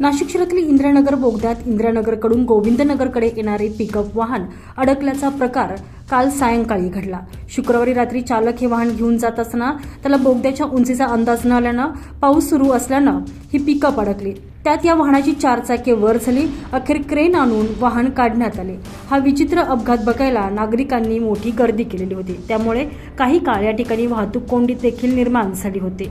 नाशिक शहरातील इंद्रानगर बोगद्यात इंद्रानगरकडून गोविंदनगरकडे येणारे पिकअप वाहन अडकल्याचा प्रकार काल सायंकाळी घडला. शुक्रवारी रात्री चालक हे वाहन घेऊन जात असताना त्याला बोगद्याच्या उंचीचा अंदाज न आल्यानं पाऊस सुरू असल्यानं ही पिकअप अडकली. त्यात या वाहनाची चार चाके वर झाली. अखेर क्रेन आणून वाहन काढण्यात आले. हा विचित्र अपघात बघायला नागरिकांनी मोठी गर्दी केलेली होती. त्यामुळे काही काळ या ठिकाणी वाहतूक कोंडी देखील निर्माण झाली होती.